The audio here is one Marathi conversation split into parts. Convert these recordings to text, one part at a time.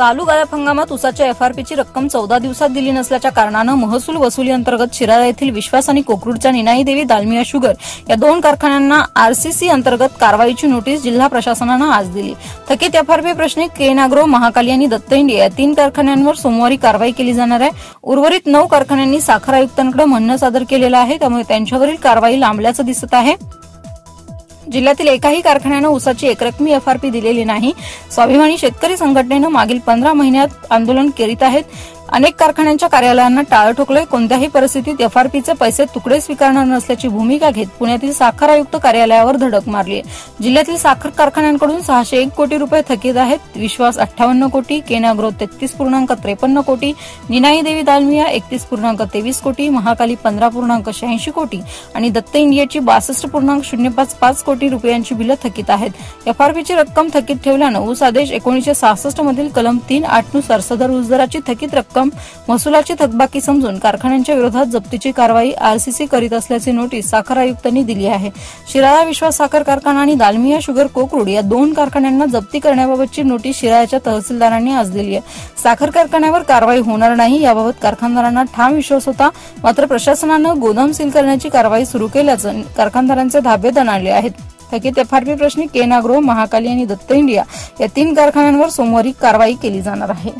चालू गाळप हंगामात उसाच्या एफआरपीची रक्कम चौदा दिवसात दिली नसल्याच्या कारणानं महसूल वसुली अंतर्गत शिराळा येथील विश्वास आणि कोकरूडच्या निनाई देवी दालमिया शुगर या दोन कारखान्यांना आरसीसी अंतर्गत कारवाईची नोटीस जिल्हा प्रशासनानं आज दिली. थकीत एफआरपी प्रश्नी के. नाग्रो महाकाली आणि दत्त इंडिया या तीन कारखान्यांवर सोमवारी कारवाई केली जाणार आहे. उर्वरित नऊ कारखान्यांनी साखर आयुक्तांकडे म्हणणं सादर केलेलं आहे त्यामुळे त्यांच्यावरील कारवाई लांबल्याचं दिसत आहे. जिल्ह्यातील एकाही कारखान्यानं ऊसाची एकरकमी एफआरपी दिलेली नाही. स्वाभिमानी शेतकरी संघटनेनं मागील पंधरा महिन्यात आंदोलन करीत आहेत. अनेक कारखान्यांच्या कार्यालयांना टाळं ठोकलंय. कोणत्याही परिस्थितीत एफआरपीचे पैसे तुकडे स्वीकारणार नसल्याची भूमिका घेत पुण्यातील साखर आयुक्त कार्यालयावर धडक मारली आहे. जिल्ह्यातील साखर कारखान्यांकडून सहाशे एक कोटी रुपये थकीत आहेत. विश्वास अठ्ठावन्न कोटी केनाग्रो तेहतीस पूर्णांक त्रेपन्न कोटी निनाई देवी दालमिया एकतीस पूर्णांक तेवीस कोटी महाकाली पंधरा पूर्णांक शहाऐंशी कोटी आणि दत्त इंडियाची बासष्ट पूर्णांक शून्य पाच पाच कोटी रुपयांची बिलं थकीत आहेत. एफआरपीची रक्कम थकीत ठेवल्यानं ऊस आदेश एकोणीशे सहासष्ट मधील कलम तीन आठनुसार सदर ऊस दराची थकीत रक्कम महसुलाची थकबाकी समजून कारखान्यांच्या विरोधात जप्तीची कारवाई आरसीसी करीत असल्याची नोटीस साखर आयुक्तांनी दिली आहे. शिराळा विश्वास साखर कारखाना आणि दालमिया शुगर कोकरूड या दोन कारखान्यांना जप्ती करण्याबाबतची नोटीस शिराळ्याच्या तहसीलदारांनी आज दिली आहे. साखर कारखान्यावर कारवाई होणार नाही याबाबत कारखानदारांना ठाम विश्वास होता. मात्र प्रशासनानं गोदाम सील करण्याची कारवाई सुरू केल्याचं कारखानदारांचे धाबे दणाले आहेत. थकीत एफआरपी प्रश्नी केनाग्रो महाकाली आणि दत्त इंडिया या तीन कारखान्यांवर सोमवारी कारवाई केली जाणार आहे.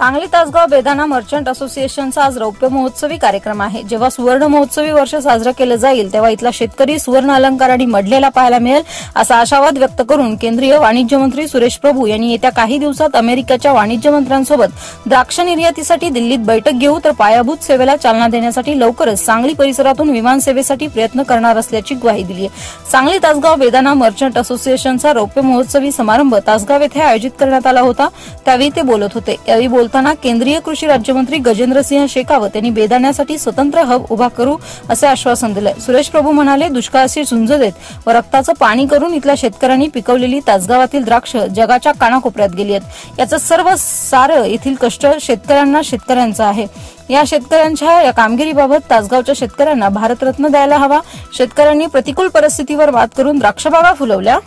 सांगली तासगाव बेदाना मर्चंट असोसिएशनचा आज रौप्य महोत्सवी कार्यक्रम आहे. जेव्हा सुवर्ण महोत्सवी वर्ष साजरं केलं जाईल तेव्हा इथला शेतकरी सुवर्ण अलंकाराने मढलेला पाहायला मिळेल असा आशावाद व्यक्त करून केंद्रीय वाणिज्य मंत्री सुरेश प्रभू यांनी येत्या काही दिवसात अमेरिकेच्या वाणिज्य मंत्र्यांसोबत द्राक्ष निर्यातीसाठी दिल्लीत बैठक घेऊ तर पायाभूत सेवेला चालना देण्यासाठी लवकरच सांगली परिसरातून विमान सेवेसाठी प्रयत्न करणार असल्याची ग्वाही दिली आहे सांगली तासगाव बेदाना मर्चंट असोसिएशनचा रौप्य महोत्सवी समारंभ तासगाव येथे आयोजित करण्यात आला होता. त्यावेळी ते बोलत होते. यावेळी बोलताना केंद्रीय कृषी राज्यमंत्री गजेंद्रसिंह शेखावत यांनी बेदाण्यासाठी स्वतंत्र हब उभा करू असे आश्वासन दिले सुरेश प्रभू म्हणाले दुष्काळाशी झुंज देत व रक्ताचं पाणी करून इथल्या शेतकऱ्यांनी पिकवलेली तासगावातील द्राक्ष जगाच्या कानाकोपऱ्यात गेली आहेत. याचं सर्व सारं येथील कष्ट शेतकऱ्यांना शेतकऱ्यांचं आहे. या शेतकऱ्यांच्या या कामगिरीबाबत तासगावच्या शेतकऱ्यांना भारतरत्न द्यायला हवा. शेतकऱ्यांनी प्रतिकूल परिस्थितीवर मात करून द्राक्षबागा फुलवल्या.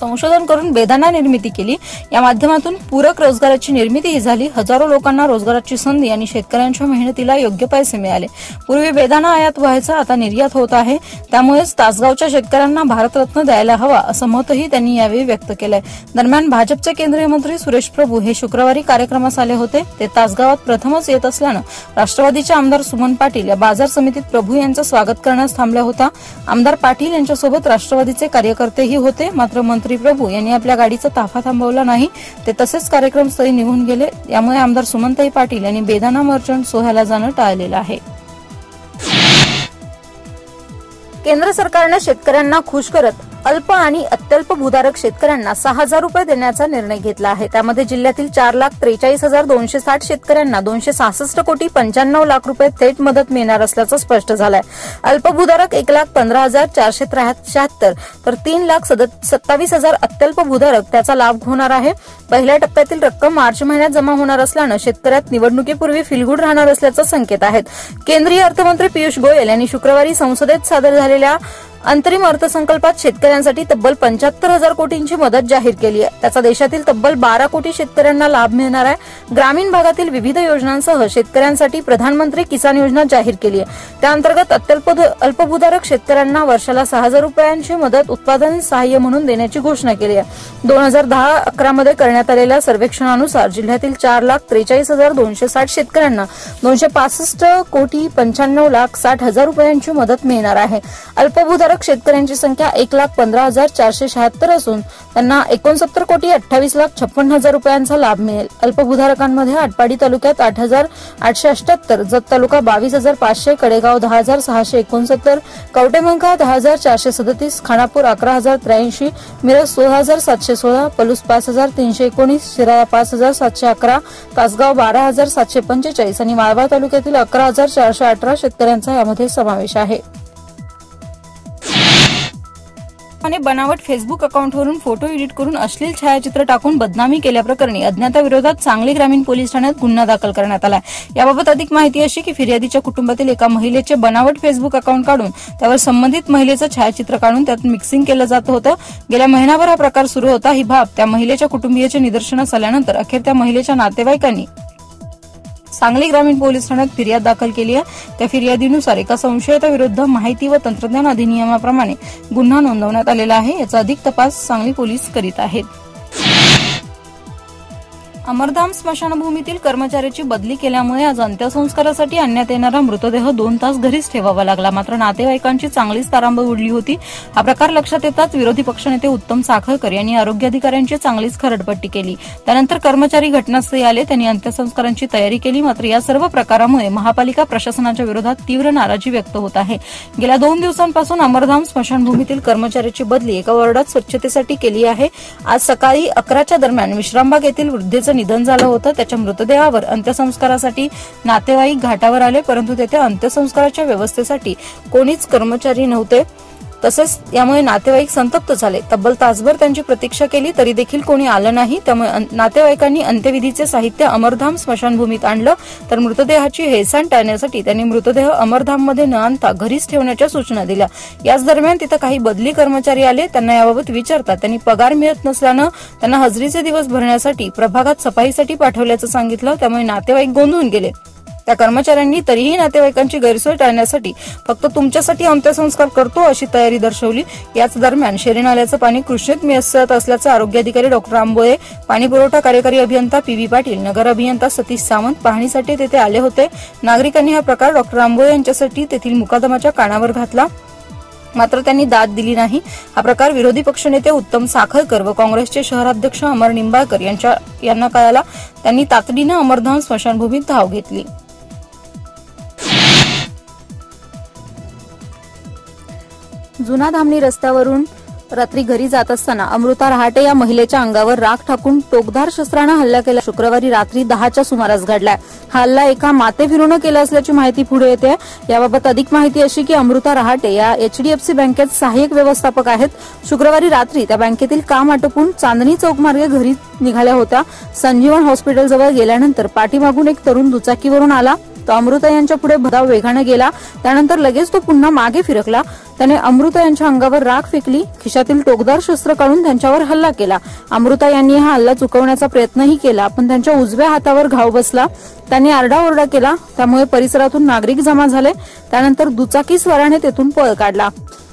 संशोधन करून बेदाना निर्मिती केली. या माध्यमातून पूरक रोजगाराची निर्मितीही झाली. हजारो लोकांना रोजगाराची संधी आणि शेतकऱ्यांच्या मेहनतीला योग्य पैसे मिळाले. पूर्वी बेदाना आयात व्हायचा आता निर्यात होत आहे. त्यामुळेच तासगावच्या शेतकऱ्यांना भारतरत्न द्यायला हवा असं मतही त्यांनी यावेळी व्यक्त केलंय. दरम्यान भाजपचे केंद्रीय मंत्री सुरेश प्रभू हे शुक्रवारी कार्यक्रमास आले होते. ते तासगावात प्रथमच येत असल्यानं राष्ट्रवादीचे आमदार सुमन पाटील या बाजार समितीत प्रभू यांचं स्वागत करण्यास थांबल्या होता आमदार पाटील यांच्यासोबत राष्ट्रवादीचे कार्यकर्तेही होते. मात्र मंत्री प्रभू यांनी आपल्या गाडीचा ताफा थांबवला नाही. ते तसेच कार्यक्रमस्थळी निघून गेले. यामुळे आमदार सुमनताई पाटील यांनी बेदाना मर्चंट सोहळ्याला जाणं टाळलेलं आहे. केंद्र सरकारने शेतकऱ्यांना खुश करत अल्प आणि अत्यल्प भूधारक शेतकऱ्यांना सहा हजार रुपये देण्याचा निर्णय घेतला आहे. त्यामध्ये जिल्ह्यातील चार लाख त्रेचाळीस हजार दोनशे साठ शेतकऱ्यांना दोनशे सहासष्ट कोटी पंच्याण्णव लाख रुपये थेट मदत मिळणार असल्याचं स्पष्ट झालंय. अल्पभूधारक एक लाख पंधरा हजार चारशे शहात्तर तर तीन लाख सत्तावीस हजार अत्यल्प भूधारक त्याचा लाभ होणार आहे. पहिल्या टप्प्यातील रक्कम मार्च महिन्यात जमा होणार असल्यानं शेतकऱ्यात निवडणुकीपूर्वी फिलगुड राहणार असल्याचं संकेत आहेत. केंद्रीय अर्थमंत्री पियुष गोयल यांनी शुक्रवारी संसदेत सादर झालेल्या अंतरिम अर्थसंकल्पात शेतकऱ्यांसाठी तब्बल पंच्याहत्तर हजार कोटींची मदत जाहीर केली आहे. त्याचा देशातील तब्बल बारा कोटी शेतकऱ्यांना लाभ मिळणार आहे. ग्रामीण भागातील विविध योजनांसह शेतकऱ्यांसाठी प्रधानमंत्री किसान योजना जाहीर केली आहे. त्याअंतर्गत अत्यल्प अल्पभूधारक शेतकऱ्यांना वर्षाला सहा हजार रुपयांची मदत उत्पादन सहाय्य म्हणून देण्याची घोषणा केली आहे. दोन हजार दहा अकरा मध्ये करण्यात आलेल्या सर्वेक्षणानुसार जिल्ह्यातील चार लाख त्रेचाळीस हजार दोनशे साठ शेतकऱ्यांना दोनशे पासष्ट कोटी पंच्याण्णव लाख साठ हजार रुपयांची मदत मिळणार आहे. अल्पभूधारक शेतकऱ्यांची शेतकऱ्यांची संख्या एक लाख पंधरा हजार चारशे शहात्तर असून त्यांना एकोणसत्तर कोटी अठ्ठावीस लाख छप्पन हजार रुपयांचा लाभ मिळेल. अल्पभूधारकांमध्ये आटपाडी तालुक्यात आठ हजार आठशे अठ्याहत्तर जत तालुका बावीस हजार पाचशे कडेगाव दहा हजार सहाशे एकोणसत्तर कवटेमंका दहा हजार चारशे सदतीस खानापूर अकरा हजार त्र्याऐंशी मिरज सोळा हजार सातशे सोळा पलूस पाच हजार तीनशे एकोणीस शिराळा पाच हजार सातशे अकरा तासगाव बारा हजार सातशे पंचेचाळीस आणि माळवा तालुक्यातील अकरा हजार चारशे अठरा शेतकऱ्यांचा यामध्ये समावेश आहे. नावाने बनावट फेसबुक अकाउंटवरून फोटो एडिट करून अश्लील छायाचित्र टाकून बदनामी केल्याप्रकरणी अज्ञाताविरोधात सांगली ग्रामीण पोलीस ठाण्यात गुन्हा दाखल करण्यात आला याबाबत अधिक माहिती अशी की फिर्यादीच्या कुटुंबातील एका महिलेचे बनावट फेसबुक अकाउंट काढून त्यावर संबंधित महिलेचं छायाचित्र काढून त्यात मिक्सिंग केलं जात होतं. गेल्या महिनाभर हा प्रकार सुरू होता. ही बाब त्या महिलेच्या कुटुंबियाच्या निदर्शनास आल्यानंतर अखेर त्या महिलेच्या नातेवाईकांनी सांगली ग्रामीण पोलीस ठाण्यात फिर्याद दाखल केली आहे. त्या फिर्यादीनुसार एका संशयिताविरुद्ध माहिती व तंत्रज्ञान अधिनियमाप्रमाणे गुन्हा नोंदवण्यात आलेला आहे. याचा अधिक तपास सांगली पोलीस करीत आहेत. अमरधाम स्मशानभूमीतील कर्मचाऱ्याची बदली केल्यामुळे आज अंत्यसंस्कारासाठी आणण्यात येणारा मृतदेह दोन तास घरीच ठेवावा लागला. मात्र नातेवाईकांची चांगलीच तारांब उडली होती. हा प्रकार लक्षात येताच विरोधी पक्षनेते उत्तम साखळकर यांनी आरोग्य अधिकाऱ्यांची चांगलीच खरडपट्टी केली. त्यानंतर कर्मचारी घटनास्थळी आले. त्यांनी अंत्यसंस्कारांची तयारी केली. मात्र या सर्व प्रकारामुळे महापालिका प्रशासनाच्या विरोधात तीव्र नाराजी व्यक्त होत आहे. गेल्या दोन दिवसांपासून अमरधाम स्मशानभूमीतील कर्मचाऱ्याची बदली एका वॉर्डात स्वच्छतेसाठी केली आहे. आज सकाळी अकराच्या दरम्यान विश्रामबाग येथील वृद्धेचं निधन झालं होतं त्याच्या मृतदेहावर. अंत्यसंस्कारासाठी नातेवाईक घाटावर आले परंतु तेथे अंत्यसंस्काराच्या व्यवस्थेसाठी कोणीच कर्मचारी नव्हते. तसेच यामुळे नातेवाईक संतप्त झाले. तब्बल तासभर त्यांची प्रतीक्षा केली तरी देखील कोणी आलं नाही. त्यामुळे नातेवाईकांनी अंत्यविधीचे साहित्य अमरधाम स्मशानभूमीत आणलं. तर मृतदेहाची हेळसांड टाळण्यासाठी त्यांनी मृतदेह अमरधाममध्ये न आणता घरीच ठेवण्याच्या सूचना दिल्या. याच दरम्यान तिथं काही बदली कर्मचारी आले. त्यांना याबाबत विचारतात. त्यांनी पगार मिळत नसल्यानं त्यांना हजरीचे दिवस भरण्यासाठी प्रभागात सफाईसाठी पाठवल्याचं सांगितलं. त्यामुळे नातेवाईक गोंधळून गेले. त्या कर्मचाऱ्यांनी तरीही नातेवाईकांची गैरसोय टाळण्यासाठी फक्त तुमच्यासाठी अंत्यसंस्कार करतो अशी तयारी दर्शवली. याच दरम्यान शेरी नाल्याचं पाणी कृष्णेत मिसळत असल्याचं आरोग्य अधिकारी डॉक्टर आंबोळे पाणी पुरवठा कार्यकारी अभियंता पी व्ही पाटील नगर अभियंता सतीश सावंत पाहणीसाठी तेथे आले होते. नागरिकांनी हा प्रकार डॉक्टर आंबोळे यांच्यासाठी तेथील मुकादमाच्या कानावर घातला. मात्र त्यांनी दाद दिली नाही. हा प्रकार विरोधी पक्षनेते उत्तम साखळकर व काँग्रेसचे शहराध्यक्ष अमर निंबाळकर यांच्या यांना कळाला. त्यांनी तातडीनं अमरधाम स्मशानभूमीत धाव घेतली. जुना धामणी रस्त्यावरून रात्री घरी जात असताना अमृता रहाटे या महिलेच्या अंगावर राख टाकून टोकदार शस्त्रानं हल्ला केला. शुक्रवारी रात्री दहाच्या सुमारास घडलाय. हा हल्ला एका मातेफिरूनं केला असल्याची माहिती पुढे येते. याबाबत अधिक माहिती अशी की अमृता रहाटे या एचडीएफसी बँकेत सहाय्यक व्यवस्थापक आहेत. शुक्रवारी रात्री त्या बँकेतील काम आटोपून चांदणी चौक मार्गे घरी निघाल्या होत्या. संजीवन हॉस्पिटलजवळ गेल्यानंतर पाठीमागून एक तरुण दुचाकीवरून आला. तो अमृता यांच्या पुढे भदाव वेगाने गेला. त्यानंतर लगेच तो पुन्हा मागे फिरकला. त्याने अमृता यांच्या अंगावर राख फेकली खिशातील टोकदार शस्त्र काढून त्यांच्यावर हल्ला केला. अमृता यांनी हा हल्ला चुकवण्याचा प्रयत्नही केला पण त्यांच्या उजव्या हातावर घाव बसला. त्यांनी आरडाओरडा केला त्यामुळे परिसरातून नागरिक जमा झाले. त्यानंतर दुचाकी स्वराने तेथून पळ काढला.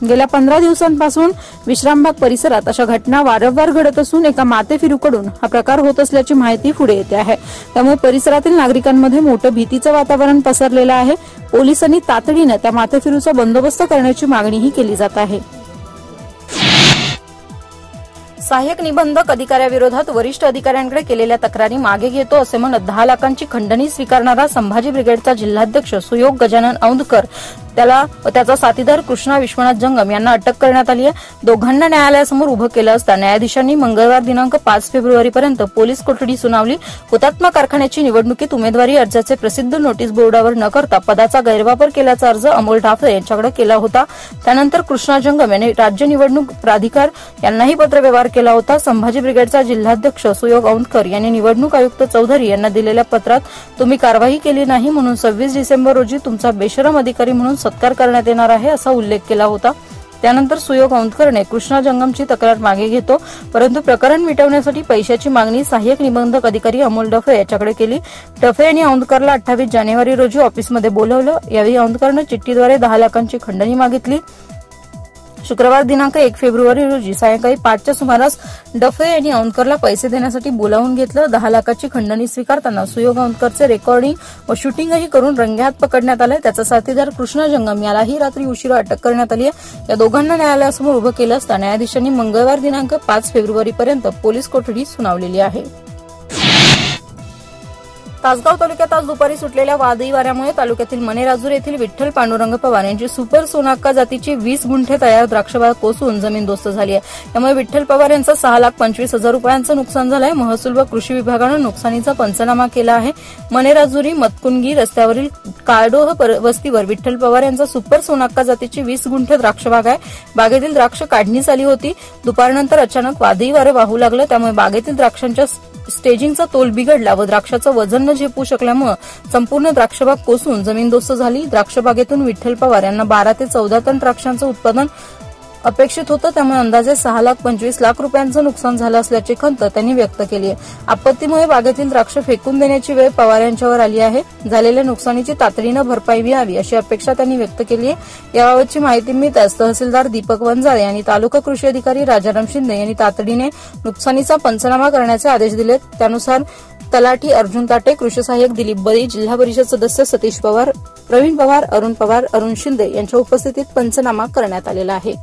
गेल्या पंधरा दिवसांपासून विश्रामबाग परिसरात अशा घटना वारंवार घडत असून एका मातेफिरूकडून हा प्रकार होत असल्याची माहिती पुढे येते आहे. त्यामुळे परिसरातील नागरिकांमध्ये मोठं भीतीचं वातावरण पसरलेलं आहे. पोलिसांनी तातडीनं त्या मातेफिरूचा बंदोबस्त करण्याची मागणी मागणीही केली जात आहे. सहाय्यक निबंधक अधिकाऱ्याविरोधात वरिष्ठ अधिकाऱ्यांकडे केलेल्या तक्रारी मागे घेतो असे म्हणत दहा लाखांची खंडणी स्वीकारणारा संभाजी ब्रिगेडचा जिल्हाध्यक्ष सुयोग गजानन औंधकर त्याला त्याचा साथीदार कृष्णा विश्वनाथ जंगम यांना अटक करण्यात आली आहे. दोघांना न्यायालयासमोर उभं केलं असता न्यायाधीशांनी मंगळवार दिनांक पाच फेब्रुवारीपर्यंत पोलीस कोठडी सुनावली. हुतात्मा कारखान्याची निवडणुकीत उमेदवारी अर्जाचे प्रसिद्ध नोटीस बोर्डावर न करता पदाचा गैरवापर केल्याचा अर्ज अमोल ठाकरे यांच्याकडे केला होता. त्यानंतर कृष्णा जंगम यांनी राज्य निवडणूक प्राधिकार यांनाही पत्रव्यवहार केला होता. संभाजी ब्रिगेडचा जिल्हाध्यक्ष सुयोग औंधकर यांनी निवडणूक आयुक्त चौधरी यांना दिलेल्या पत्रात तुम्ही कारवाई केली नाही म्हणून सव्वीस डिसेंबर रोजी तुमचा बेशरम अधिकारी म्हणून सत्कार करण्यात येणार आहे असा उल्लेख केला होता. त्यानंतर सुयोग औंधकरने कृष्णा जंगमची तक्रार मागे घेतो. परंतु प्रकरण मिटवण्यासाठी पैशाची मागणी सहाय्यक निबंधक अधिकारी अमोल डफे याच्याकडे केली. डफे यांनी औंधकरला अठ्ठावीस जानेवारी रोजी ऑफिसमध्ये बोलवलं. यावेळी औंधकरनं चिठ्ठीद्वारे दहा लाखांची खंडणी मागितली. शुक्रवार दिनांक एक फेब्रुवारी रोजी सायंकाळी पाचच्या सुमारास डफे यांनी औंदकरला पैसे देण्यासाठी बोलावून घेतलं. दहा लाखाची खंडणी स्वीकारताना सुयोग औंदकरचे रेकॉर्डिंग व शूटिंगही करून रंगेहात पकडण्यात आलं. त्याचा साथीदार कृष्णा जंगम यालाही रात्री उशिरा अटक करण्यात आली आहे. या दोघांना न्यायालयासमोर उभं केलं असता न्यायाधीशांनी मंगळवार दिनांक पाच फेब्रुवारीपर्यंत पोलीस कोठडी सुनावलेली आहे. तासगाव तालुक्यात आज दुपारी सुटलेल्या वादळी वाऱ्यामुळे तालुक्यातील मनेराजूर येथील विठ्ठल पांडुरंग पवार यांची सुपर सोनाक्का जातीची वीस गुंठे तयार द्राक्षबाग कोसळून जमीनदोस्त झाली आहे. त्यामुळे विठ्ठल पवार यांचं सहा लाख पंचवीस हजार रुपयांचं नुकसान झालं आहे महसूल व कृषी विभागानं नुकसानीचा पंचनामा केला आहे. मनेराजुरी मतकुंगी रस्त्यावरील काळडोह पर- वस्तीवर विठ्ठल पवार यांचा सुपर सोनाक्का जातीची वीस गुंठे द्राक्षबाग आहे. बागेतील द्राक्ष काढणीस आली होती. दुपारनंतर अचानक वादळी वारे वाहू लागलं. त्यामुळे बागेतील द्राक्षांच्या स्टेजिंगचा तोल बिघडला व द्राक्षाचं वजन न झेपू शकल्यामुळे संपूर्ण द्राक्षबाग कोसून जमीनदोस्त झाली. द्राक्षबागेतून विठ्ठल पवार यांना बारा ते चौदा टन द्राक्षांचं उत्पादन अपेक्षित होतं त्यामुळे अंदाजे सहा लाख पंचवीस लाख रुपयांचं नुकसान झालं असल्याची खंत त्यांनी व्यक्त केली आहे. आपत्तीमुळे बागेतील द्राक्ष फेकून देण्याची वेळ पवार यांच्यावर आली आहे. झालेल्या नुकसानीची तातडीनं भरपाई मिळावी अशी अपेक्षा त्यांनी व्यक्त केली आहे. याबाबतची माहिती मिळताच तहसीलदार दीपक वंजाळे आणि तालुका कृषी अधिकारी राजाराम शिंदे यांनी तातडीने नुकसानीचा पंचनामा करण्याचे आदेश दिले त्यानुसार तलाठी अर्जुन ताटे कृषी सहाय्यक दिलीप बळी जिल्हा परिषद सदस्य सतीश पवार प्रवीण पवार अरुण पवार अरुण शिंदे यांच्या उपस्थितीत पंचनामा करण्यात आलेला आहे.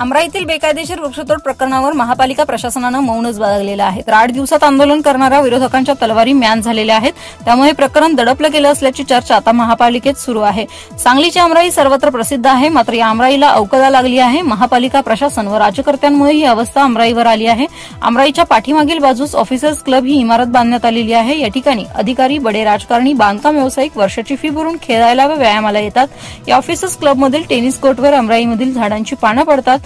अमराईतील बेकायदेशीर वृक्षतोड प्रकरणावर महापालिका प्रशासनानं मौनच बाळगलेलं आहे. तर आठ दिवसात आंदोलन करणाऱ्या विरोधकांच्या तलवारी म्यान झालेल्या आहेत. त्यामुळे प्रकरण दडपलं गेलं असल्याची चर्चा आता महापालिकेत सुरू आहे. सांगलीची अमराई सर्वत्र प्रसिद्ध आहे मात्र या अमराईला अवकदा लागली आहे. महापालिका प्रशासन व राजकर्त्यांमुळे ही अवस्था अमराईवर आली आहे. अमराईच्या पाठीमागील बाजूस ऑफिसर्स क्लब ही इमारत बांधण्यात आलेली आहे. या ठिकाणी अधिकारी बडे राजकारणी बांधकाम व्यावसायिक वर्षाची फी भरून खेळायला व व्यायामाला येतात. या ऑफिसर्स क्लबमधील टेनिस कोर्टवर अमराईमधील झाडांची पानं पडतात.